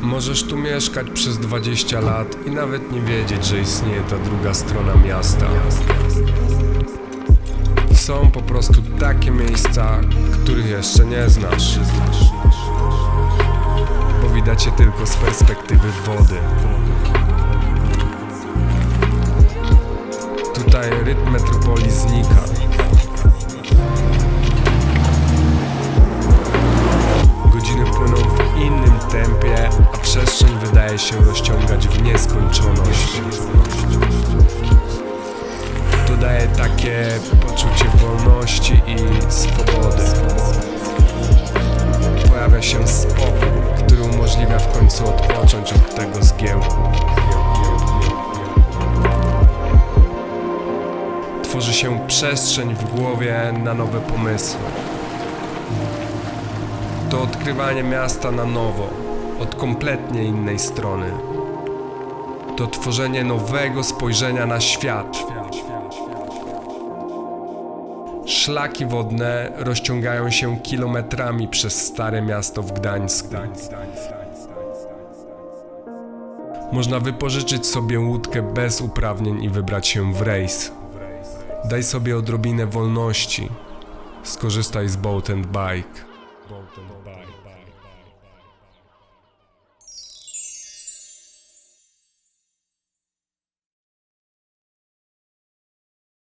Możesz tu mieszkać przez 20 lat i nawet nie wiedzieć, że istnieje ta druga strona miasta. Są po prostu takie miejsca, których jeszcze nie znasz. Bo widać je tylko z perspektywy wody. Tutaj rytm metropolii znika. Się rozciągać w nieskończoność. To daje takie poczucie wolności i swobody. Pojawia się spokój, który umożliwia w końcu odpocząć od tego zgiełku. Tworzy się przestrzeń w głowie na nowe pomysły. To odkrywanie miasta na nowo, od kompletnie innej strony. To tworzenie nowego spojrzenia na świat. Szlaki wodne rozciągają się kilometrami przez stare miasto w Gdańsku. Można wypożyczyć sobie łódkę bez uprawnień i wybrać się w rejs. Daj sobie odrobinę wolności. Skorzystaj z Boat and Bike.